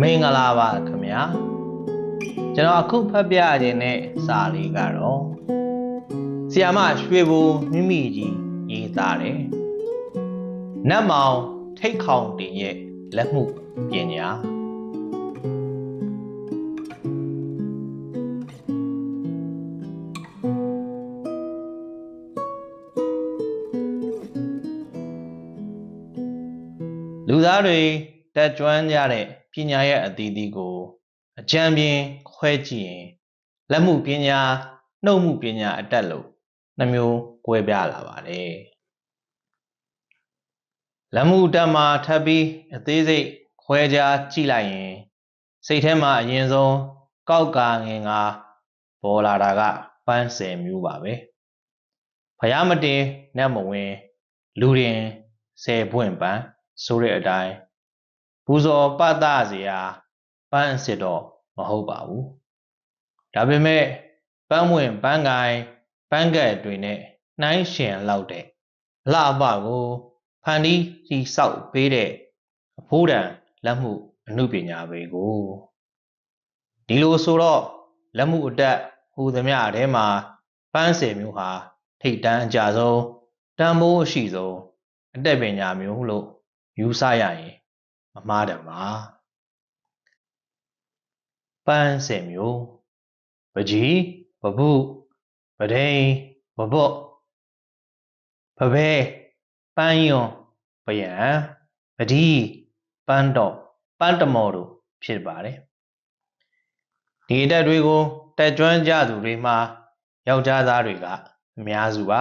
မင်္ဂလာပါခင်ဗျာကျွန်တော်အခုဖတ်ပြခြင်းတဲ့စာလေးကတော့ဆီယာမရွှေဘူမိမိကြီးရေးသားတယ်နတ်မောင်ထိတ်ခေါင်တင်ရဲ့လက်မှုပညာလူသားတွေတက်ကြွကြတဲ့ ပညာရဲ့အသီးသီးကိုအကြံပြင်းခွဲကြည့်ရင်လက်မှုပညာနှုတ်မှုပညာအတက်လို့နှမျိုး꿰ပြလာပါတယ်လက်မှုတက်မှာထပ်ပြီးအသေးစိတ်ခွဲခြားကြည့်လိုက်ရင်စိတ်ထဲမှာအရင်ဆုံးကောက်ကာငင်ကပေါ်လာတာကပန်းဆယ်မျိုးပါပဲဖယားမတင်နဲ့မဝင်လူရင်ဆယ်ပွင့်ပန်းဆိုတဲ့အတိုင်း ပူဇော်ပသစရာပန်းအစ်စ်တော့မဟုတ်ပါဘူးဒါပေမဲ့ပန်းဝင်ပန်းကိုင်ပန်းကက်တွေနဲ့နှိုင်းရှင်လောက်တဲ့အလှအပကိုဖန်တီးစီဆောက်ပေးတဲ့အဖိုးတန်လက်မှုအမှုပညာပဲကိုဒီလိုဆိုတော့လက်မှုအတက်ဟူသမျှအဲမှာပန်းစင်မျိုးဟာထိတ်တန်းအကြဆုံးတန်ဖိုးအရှိဆုံးအတက်ပညာမျိုးလို့ယူဆရရင် မမှားတယ်ပါပန်းစင်မျိုးပကြီးပပုပဒိန်ပပော့ပပဲပန်းယွန်ပယံပဒီပန်းတော်ပန်းတမော်တို့ဖြစ်ပါတယ်ဒီအတက်တွေကိုတက်ကျွမ်းကြသူတွေမှာယောက်ျားသားတွေကအများစုပါ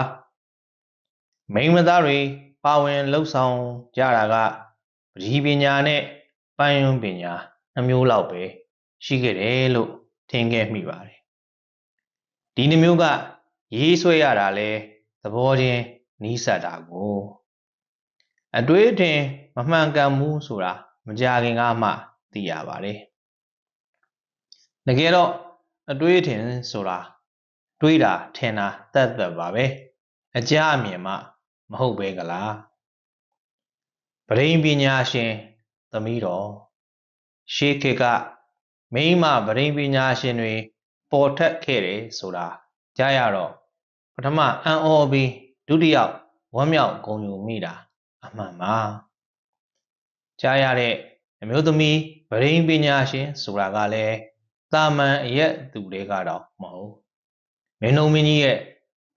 မိန်းမသားတွေပါဝင်လှုပ်ဆောင်ကြတာက ပရိပညာနဲ့ပန်းယွန်းပညာနှမျိုးလောက်ပဲရှိခဲ့တယ်လို့ထင်ခဲ့မိပါတယ်ဒီနှမျိုးကရေးဆွဲရတာလဲသဘောချင်းနီးစပ်တာကိုအတွေးအထင်မမှန်ကန်ဘူးဆိုတာမကြခင်ကမှသိရပါတယ်တကယ်တော့အတွေးအထင်ဆိုတာတွေးတာထင်တာတတ်သက်ပါပဲအကြအမြင်မှမဟုတ်ပဲကလား ပရိပညာရှင်သမီးတော်ရှေးခေတ်ကမိမပရိပညာရှင်တွေပေါ်ထက်ခဲ့တယ်ဆိုတာကြားရတော့ပထမအံ့ဩပြီးဒုတိယဝမ်းမြောက်ဂုဏ်ယူမိတာအမှန်ပါကြားရတဲ့အမျိုးသမီးပရိပညာရှင်ဆိုတာကလည်းတာမန်အရက်သူတွေကတော့မဟုတ်မင်းတို့မင်းကြီးရဲ့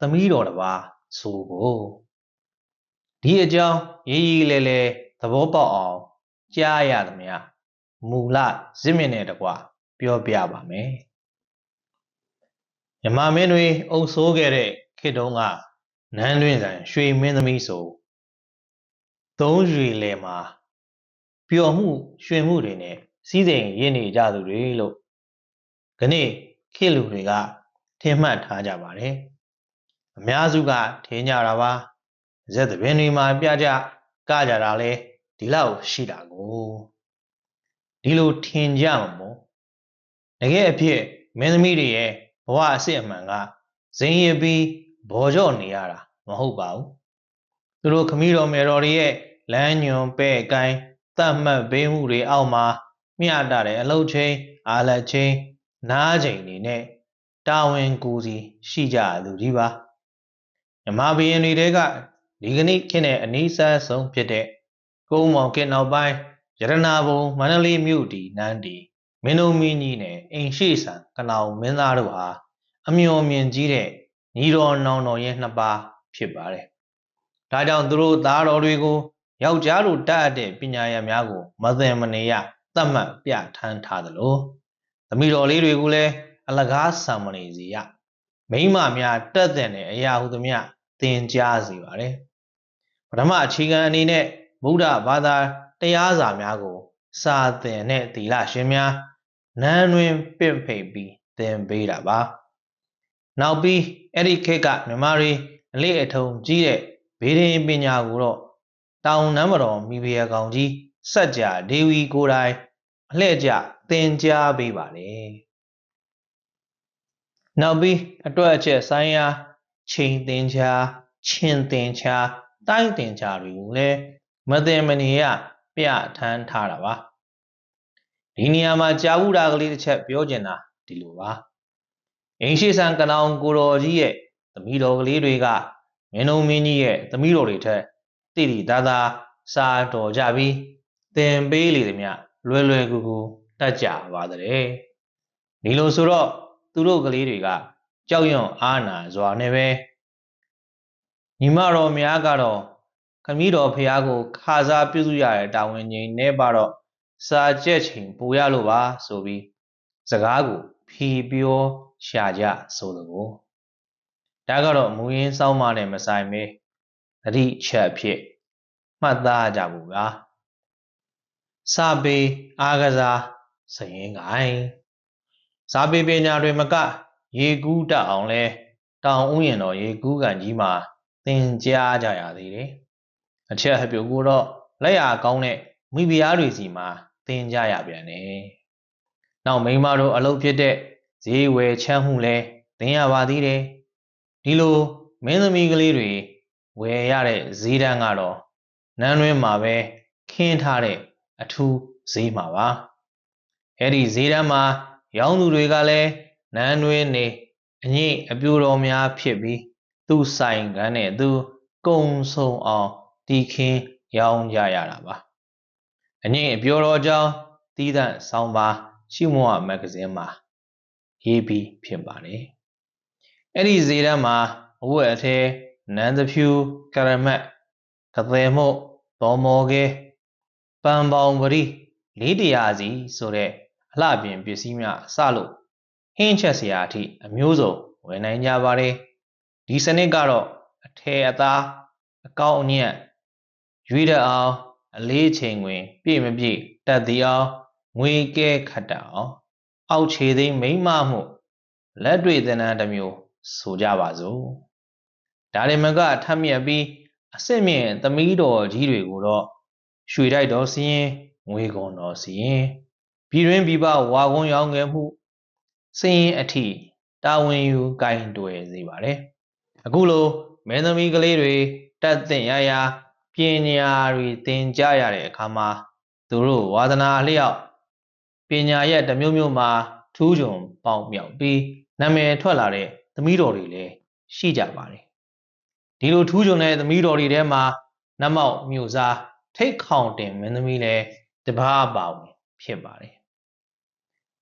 သမီးတော်တစ်ပါးဆိုကို ဒီအကြောင်းရေးရေးလဲလဲသဘောပေါက်အောင်ကြားရသမျှမူလဇစ်မြင့်နဲ့တကွပြောပြပါမယ်မြမမင်းတွေအုပ်ဆိုးခဲ့တဲ့ခေတ်တုန်းကနန်းတွင်ဆိုင်ရွှေမင်းသမီးဆိုသုံးရွေလယ်မှာပျော်မှုရွှင်မှုတွေနဲ့စီးစိမ်ရင်းနေကြသူတွေလို့ခဏခေတ်လူတွေကထင်မှတ်ထားကြပါတယ်အများစုကထင်ကြတာပါ ဇက်သဘင်တွေမှာပြကြကကြတာလဲဒီလောက်ရှိတာကိုဒီလိုထင်ကြမှာပေါ့တကယ်အဖြစ်မင်းသမီးတွေရဲ့ဘဝအစစ်အမှန်ကဇင်ရပြီးဘော်ကြော့နေရတာမဟုတ်ပါဘူးသူတို့ခမီးတော်မယ်တော်တွေရဲ့လမ်းညွန်ပဲ့ကိုင်းတတ်မှတ်ပေးမှုတွေအောက်မှာမျှတတဲ့အလုပ်ချင်းအာလက်ချင်းနားချိန်တွေနဲ့တာဝန်ကိုစီရှိကြလူကြီးပါမြမဘီရင်တွေက ဒီကနေ့ခေတ်နဲ့အနည်းဆက်ဆုံးဖြစ်တဲ့ကုန်းမောင်ကင်းနောက်ပိုင်းရတနာဘုံမန္တလေးမြို့တီနန်းတီမင်းတို့မင်းကြီးနဲ့အိမ်ရှိဆန်ကနောင်မင်းသားတို့ဟာအမျော်မြင်ကြီးတဲ့ညီတော်နောင်တော်ရဲ့နှစ်ပါးဖြစ်ပါတယ်။ဒါကြောင့်သူတို့သားတော်တွေကိုယောက်ျားတို့တတ်အပ်တဲ့ပညာရများကိုမသိမနေရသတ်မှတ်ပြဋ္ဌာန်းထားသလိုသမီးတော်လေးတွေကိုလည်းအလကားဆံမနေစီရမိမများတက်တဲ့အရာဟုသမျှ သင်ကြားစီပါတယ်။ပထမအခြေခံအနေနဲ့ဗုဒ္ဓဘာသာတရားစာများကို စာသင်တဲ့သီလရှင်များနန်းတွင်ပင့်ဖိတ်ပြီးသင်ပေးတာပါနောက်ပြီးအဲ့ဒီခေတ်ကမြမရီအလေးအထုံကြီးတဲ့ဘေးရင်ပညာကိုတော့တောင်နမ်းမတော်မိဖုရားကောင်ကြီးစัจ जा ဒေဝီကိုယ်တိုင်အလှဲ့ကျသင်ကြားပေးပါတယ်နောက်ပြီးအတွက်အချက်ဆိုင်ရာ ချိန်သင်ချာချင်းသင်ချာတိုင်းသင်ချာတွေကိုလည်းမသိမနေရပြဋ္ဌာန်းထားတာပါဒီနေရာမှာကြာဘူးတာကလေးတစ်ချက်ပြောချင်တာဒီလိုပါအင်းရှိဆန်ကနောင်ကိုတော်ကြီးရဲ့သမီးတော်ကလေးတွေကမင်းတို့မင်းကြီးရဲ့သမီးတော်တွေထက်တိတိသားသားစားတော်ကြပြီးသင်ပေးလေသည်မြလွယ်လွယ်ကူကူတတ်ကြပါတဲ့ဒီလိုဆိုတော့သူတို့ကလေးတွေက ကြောက်ရွံ့အားနာစွာနဲ့ပဲညီမတော်များကတော့ခမည်းတော်ဖះကိုခါစားပြုစုရတဲ့တာဝန်ကြီးနဲ့ပါတော့စာကြက်ချိန်ပူရလို့ပါဆိုပြီးစကားကိုဖြီပြောရှာကြဆိုလိုကိုဒါကတော့မူရင်းစောင်းမနဲ့မဆိုင်ပဲအတိချက်ဖြစ်မှတ်သားကြဘူးပါစာပေအားကစားစရင်ကိုင်းစာပေပညာတွေမက ရေကူးတက်အောင်လဲတောင်ဥယျာဉ်တော်ရေကူးကန်ကြီးမှာသင်ကြားကြရသေးတယ်အချက်အပြုတ်ကိုတော့လက်ရကောင်းတဲ့မိဖုရားတွေစီမှာသင်ကြရပြန်တယ်နောက်မိန်းမတို့အလုပ်ဖြစ်တဲ့ဈေးဝယ်ချမ်းမှုလဲသင်ရပါသေးတယ်ဒီလိုမင်းသမီးကလေးတွေဝယ်ရတဲ့ဈေးတန်းကတော့နန်းတွင်းမှာပဲခင်းထားတဲ့အထူးဈေးမှာပါအဲ့ဒီဈေးတန်းမှာရောင်းသူတွေကလည်း နန်းတွင်းနေအညိအပြိုတော်များဖြစ်ပြီးသူ့ဆိုင်ကန်းနဲ့သူကုံဆုံအောင်တီခင်းရောင်းကြရတာပါအညိအပြိုတော်ကြောင့်တီးသန့်ဆောင်းပါရှိမောမဂ္ဂဇင်းမှာရေးပြီးဖြစ်ပါတယ်အဲ့ဒီဈေးတန်းမှာအဝတ်အထည်နန်းသဖြူကရမတ်ကသည်မှုတ်တော်မော်ကဲပန်ပေါင်ပရိလေးတရာစီဆိုတဲ့အလှပြင်ပစ္စည်းများအစလို့ ဟင်းချက်စရာအထိအမျိုးစုံဝယ်နိုင်ကြပါတယ်ဒီစနစ်ကတော့အထည်အသားအကောက်အညံ့ရွေးတအောင်အလေးချိန်တွင် ပြည့်မပြည့်တက်သည်အောင်ငွေကဲခတ်တအောင်အောက်ခြေသိမ်းမိမ့်မမှုလက်တွေ့သဏ္ဍာန်တစ်မျိုးဆိုကြပါစို့ဒါရင်မကထပ်မြက်ပြီးအစစ်မြင့်သမီးတော်ကြီးတွေကိုတော့ရွှေတိုက်တော်စီရင်ငွေကုန်တော်စီရင်ပြည်တွင်းပြည်ပဝါကုန်းရောင်းငယ်မှု စည်ရင်အထိတာဝန်ယူကင်တွယ်စေပါတယ်အခုလိုမင်းသမီးကလေးတွေတက်သင့်ရရာပညာတွေသင်ကြားရတဲ့အခါမှာသူတို့ဝါသနာအလျောက်ပညာရဲ့တစ်မျိုးမျိုးမှာထူးချွန်ပေါက်မြောက်ပြီးနာမည်ထွက်လာတဲ့သမီးတော်တွေလည်းရှိကြပါတယ်ဒီလိုထူးချွန်တဲ့သမီးတော်တွေထဲမှာနမောက်မြို့စားထိတ်ခေါင်တင်မင်းသမီးလည်းတပါးပါဝင်ဖြစ်ပါတယ်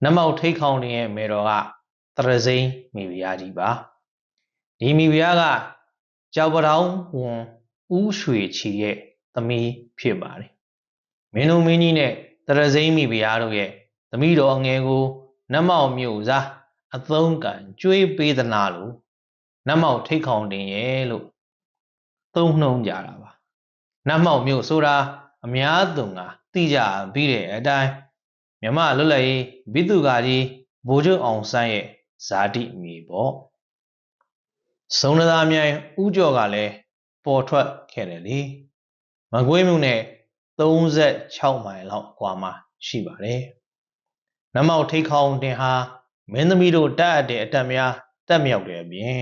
နမောက်ထိတ်ခေါင်တင်ရဲ့မေတော်ကတရစိန်မိဖုရားကြီးပါဒီမိဖုရားကကြောက်ပတောင်းဝန်ဦးရွှေချီရဲ့သမီးဖြစ်ပါတယ်မင်းတို့မင်းကြီးနဲ့တရစိန်မိဖုရားတို့ရဲ့သမီးတော်ငယ်ကိုနမောက်မြို့စားအသုံးကံကျွေးပေးသနာလို့နတ်မောက်ထိတ်ခေါင်တင်ရဲ့လို့သုံးနှုံးကြတာပါနတ်မောက်မြို့ဆိုတာအများသူငါသိကြပြီးတဲ့အတိုင်း မြမလွတ်လပ်ရေးဘိတုကာကြီးဘိုးချုပ်အောင်ဆန်းရဲ့ဇာတိမြေပေါ့စုံနသာမြိုင်ဥကြော်ကလည်းပေါ်ထွက်ခဲ့တယ်လေမကွေးမြို့နဲ့36မိုင်လောက်ကွာမှာရှိပါတယ်နမောက်ထိတ်ခေါင်တင်ဟာမင်းသမီးတို့တက်အပ်တဲ့အတက်များတက်မြောက်တဲ့အပြင်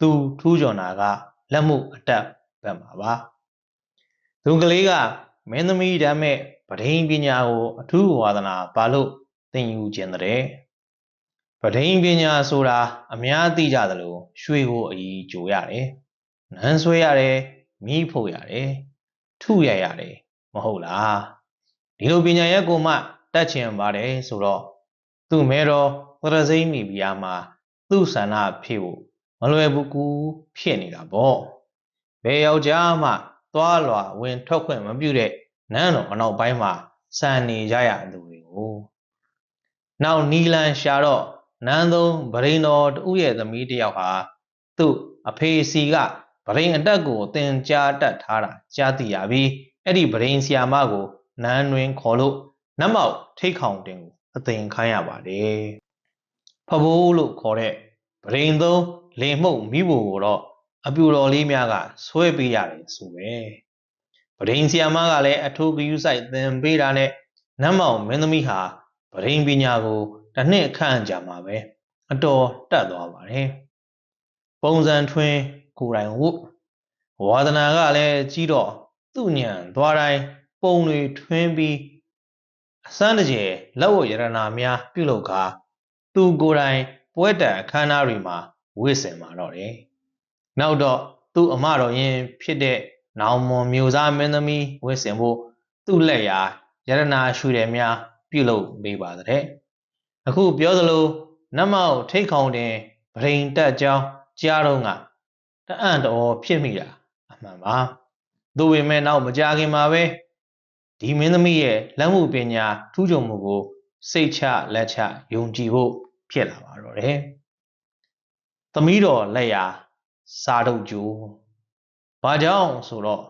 သူထူးချွန်တာကလက်မှုအတက်ဘက်မှာပါသူကလေးကမင်းသမီးဓာတ်မဲ့ ပဒိန်ပညာကိုအထူးဝါသနာပါလို့သင်ယူခြင်းတဲ့ပဒိန်ပညာဆိုတာအများသိကြသလိုရွှေကိုအကြီးကြိုရတယ်နန်းဆွဲရတယ်မိဖို့ရတယ်ထုရရတယ်မဟုတ်လားဒီလိုပညာရက်ကိုမှတတ်ချင်ပါတယ်ဆိုတော့သူ့မဲတော်သရစိမ့်မိဖုရားမှာသူ့ဆန္ဒဖြစ်ဖို့မလွယ်ဘူးကူဖြစ်နေတာပေါ့ဘယ်ယောက်ျားမှသွားလွာဝင်ထွက်ခွင့်မပြုတဲ့ နန်းတော်အနောက်ပိုင်းမှာစံနေကြရသူတွေကိုနောက်နီလန်ရှာတော့နန်းသုံးဗရိန်တော်တူရဲ့သမီးတယောက်ဟာသူ့အဖေစီကဗရိန်အတက်ကိုတင်ကြားတတ်ထားတာကြားသိရပြီးအဲ့ဒီဗရိန်ဆီယာမကိုနန်းတွင်ခေါ်လို့နတ်မောက်ထိတ်ခေါင်တင်ကိုအသိင်ခိုင်းရပါတယ်ဖဘိုးလို့ခေါ်တဲ့ဗရင်သုံးလင်မှုတ်မိဖို့ကိုတော့အပြူတော်လေးများကဆွဲပေးရတယ်ဆိုပဲ ဗရင်ဆီယာမကလည်းအထူးဂယုဆိုင်သင်ပေးတာနဲ့နတ်မောင်မင်းသမီးဟာဗရင်ပညာကိုတစ်နှစ်ခန့်ကြာမှာပဲအတော်တက်သွားပါတယ်ပုံစံထွင်းကိုယ်တိုင်ဝုဝါဒနာကလည်းကြီးတော့သူ့ညံသွားတိုင်းပုံတွေထွင်းပြီးအစမ်းတကျယ်လက်ဝတ်ရတနာများပြုလုပ်ကာသူကိုယ်တိုင်ပွဲတက်အခမ်းအနားတွေမှာဝိစင်มาတော့တယ်။နောက်တော့သူ့အမတော်ရင်ဖြစ်တဲ့ နောင်မွန်မျိုးသားမင်းသမီးဝိစင်ဖို့သူ့လက်ရာရတနာရွှေတယ်များပြုလုပ်ပေးပါတဲ့။အခုပြောသလိုနတ်မောက်ထိတ်ခေါင်တင်ဗရင်တက်ကြောင်းကြားတော့ကတအံ့တော်ဖြစ်မိတာအမှန်ပါ။သို့ပေမဲ့နောက်မကြခင်မှာပဲဒီမင်းသမီးရဲ့လက်မှုပညာထူးချွန်မှုကိုစိတ်ချလက်ချယုံကြည်ဖို့ဖြစ်လာပါတော့တယ်။သမီးတော်လက်ရာစားတုပ်ကျိုး ဘာကြောင့်ဆိုတော့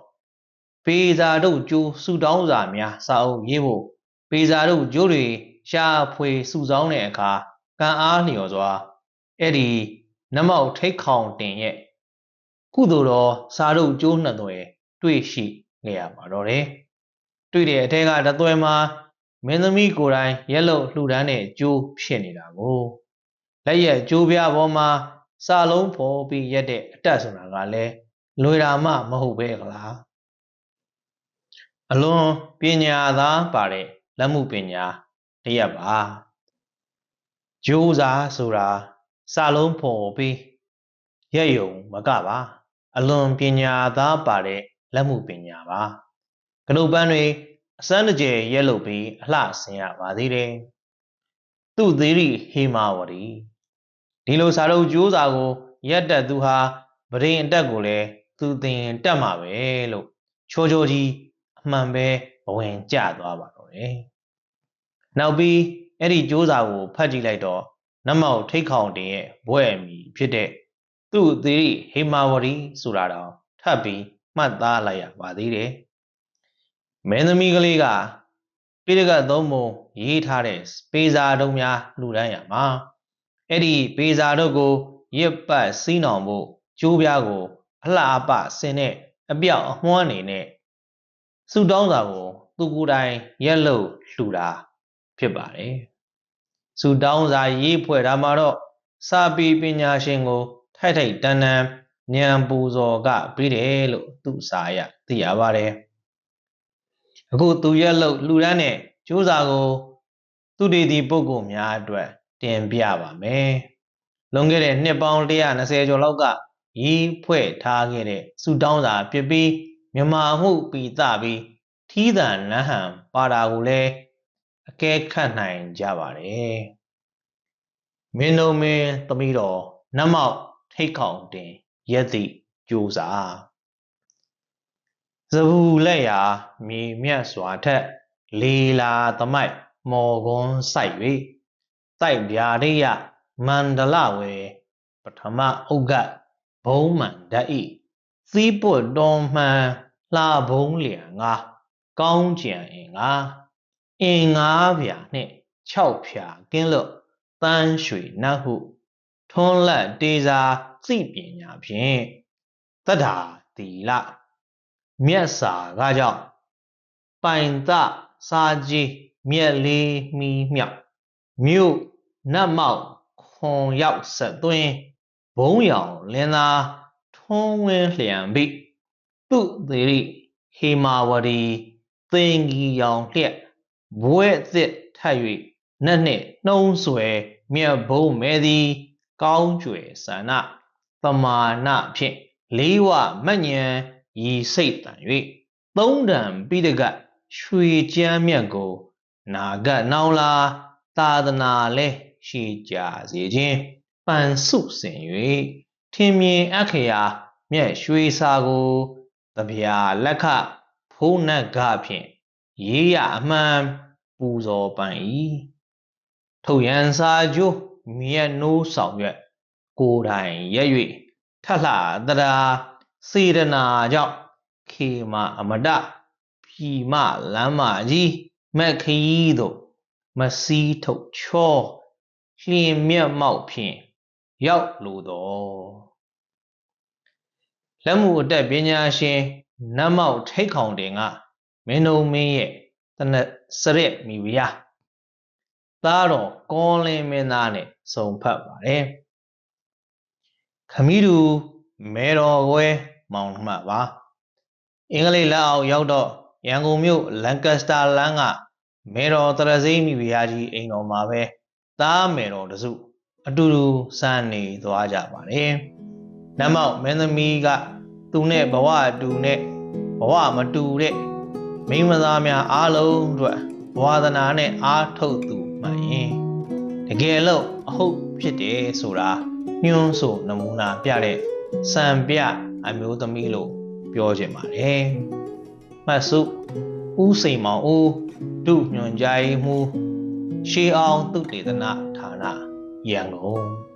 ပေစာတုပ်ကျိုးဆူတောင်းစာများစာအုပ်ရေးဖို့ပေစာတုပ်ကျိုးတွေရှားဖွေစုဆောင်းတဲ့အခါကံအားလျော်စွာအဲ့ဒီနမောက်ထိတ်ခေါင်တင်ရဲ့ကုသိုလ်တော်စာတုပ်ကျိုးနှစ်သွယ်တွေ့ရှိနေရပါတော့တယ်။တွေ့တဲ့အထက်ကတသွယ်မှာမင်းသမီးကိုယ်တိုင်ရက်လို့လှူဒန်းတဲ့ကျိုးဖြစ်နေတာကိုလက်ရက်ကျိုးပြပေါ်မှာစာလုံးဖော်ပြီးရက်တဲ့အတက်ဆိုတာကလည်း လွေတာမှမဟုတ်ပဲကလားအလွန်ပညာသားပါတဲ့လက်မှုပညာတရက်ပါကျိုးစားဆိုတာစာလုံးဖော်ပြီးရက်ယုံမကပါ အလွန်ပညာသားပါတဲ့လက်မှုပညာပါကနုတ်ပန်းတွေအစမ်းတကျယ်ရက်လုပ်ပြီးအလှဆင်ရပါသေးတယ်သူ့သေးရိဟေမာဝရီဒီလိုစာရုပ်ကျိုးစာကို ရက်တက်သူဟာဗရင်အတက်ကိုလည်း သူသင်တက်မှာပဲလို့ချိုးချိုးကြီးအမှန်ပဲဘဝင်ကျသွားပါတော့တယ်နောက်ပြီးအဲ့ဒီကျိုးစာကိုဖတ်ကြည့်လိုက်တော့နမောက်ထိတ်ခေါင်တင်ရဲ့ဘွဲ့အမီဖြစ်တဲ့သူ့သေးရိဟေမာဝရီဆိုတာတော့ထပ်ပြီးမှတ်သားလိုက်ရပါသေးတယ်မင်းသမီးကလေးကပိရကသုံးပုံရေးထားတဲ့ပေစာတုံးများလှူဒန်းရမှာအဲ့ဒီပေစာတို့ကိုရစ်ပတ်စီးနှောင်ဖို့ကျိုးပြားကို အလှအပဆင်တဲ့အပြောက်အမွှမ်းနေနဲ့စူတောင်းတာကို သူကိုယ်တိုင်ရက်လို့လှူတာဖြစ်ပါတယ်စူတောင်းစာရေးဖွဲ့တာမှာတော့စာပေပညာရှင်ကို ထိုက်ထိုက်တန်တန်ဉာဏ်ပူဇော်ကပြီးတယ်လို့သူစာရသိရပါတယ်အခုသူရက်လို့လှူဒန်းတဲ့ကျိုးစာကို သူတည်တည်ပုဂ္ဂိုလ်များအတွက်တင်ပြပါမယ်လွန်ခဲ့တဲ့နှစ်ပေါင်း120ကျော်လောက်က ရေးဖွဲ့ထားခဲ့တဲ့စူတောင်းစာဖြစ်ပြီးမြမာမှုပီသပြီးထီးတန်နဟံပါတာကိုလည်းအကဲခတ်နိုင်ကြပါတယ်မင်းတို့မင်းသမီးတော်နတ်မောက်ထိတ်ခေါင်တင်ရက်တိကြိုးစားဇဗူလက်ရာမြေမြတ်စွာထက်လေလာသမိုက်မော်ကွန်းဆိုင်၍တိုက်ဗျာရိယမန္တလဝေပထမဥက္က ဘုံမှန်ဓာတ်ဤသီးပွတ်တော်မှန်လှဘုံလျံငါကောင်းကြံအင်ငါအင်ငါဗျာနှင့်6ဖြာကင်းလို့တန်းရွှေနတ်ဟုထွန်းလက်တေစာသိပညာဖြင့်တတ္ထာတီလမြတ်စာကကြောင့်ပိုင်သစာကြီးမြက်လေးမီမြောက်မြို့နတ်မောက်ခွန်ရောက်ဆက်သွင်း ဘုံရောင်လင်းသားထွန်းဝင်းလျံပိသူသေရိဟေမာဝရီသင်္ကြီးရောင်လျက်ဘွဲ့သစ်ထပ်၍နတ်နှင့်နှုံးဆွဲမြတ်ဘုံမဲသည် ကောင်းကျွယ်ဆန္ဒသမာနဖြင့်လေးဝမညံရီစိတ်တန်၍သုံးတံပိဒကရွှေကြမ်းမြတ်ကို နာဂတ်နောင်လာသာသနာလဲရှိကြစေခြင်း ပန်စုစင်၍ထင်မြင်အခေယာမြက်ရွှေစာကိုတဗျာလက်ခဖုံးနတ်ကဖြင့်ရေးရအမှန်ပူဇော်ပန်၏ထုတ်ရန်စာကျိုးမြက်နိုးဆောင်ရွက်ကိုယ်တိုင်ရက်၍ထလှတရာစေရနာကြောင့်ခေမအမတပြီမလမ်းမကြီးမက်ခရီးတို့မစည်းထုတ်ချောလျင်မြတ်မောက်ဖြင့် ရောက်လိုတော်လက်မှုအတက်ပညာရှင်နတ်မောက်ထိတ်ခေါင်တင်ကမင်းတို့မင်းရဲ့တနစရက်မိဝရသားတော်ကောလင်းမင်းသားနဲ့စုံဖတ်ပါတယ်ခမီးသူမဲတော်ဝဲမောင်မှပါအင်္ဂလိပ်လက်အောက်ရောက်တော့ရန်ကုန်မြို့လန်ကစတာလမ်းကမေတော်တရစိမ့်မိဖုရားကြီးအိမ်တော်မှာပဲသားမေတော်တစု အတူတူစံနေသွားကြပါတယ်။နမောက်မင်းသမီးကသူနဲ့ဘဝအတူနဲ့ဘဝမတူတဲ့မိန်းမသားများအားလုံးအတွက်ဘဝသနာနဲ့အားထုတ်သူမှန်ရင်တကယ်လို့အဟုတ်ဖြစ်တယ်ဆိုတာညွှန်းဆိုနမူနာပြတဲ့စံပြအမျိုးသမီးလို့ပြောချင်ပါတယ်။မှတ်စုဦးစိန်မောင်ဦးဒုညွန်ကြားရေးမှူးရှေးအောင်သုတေသနဌာန ရန်ကုန်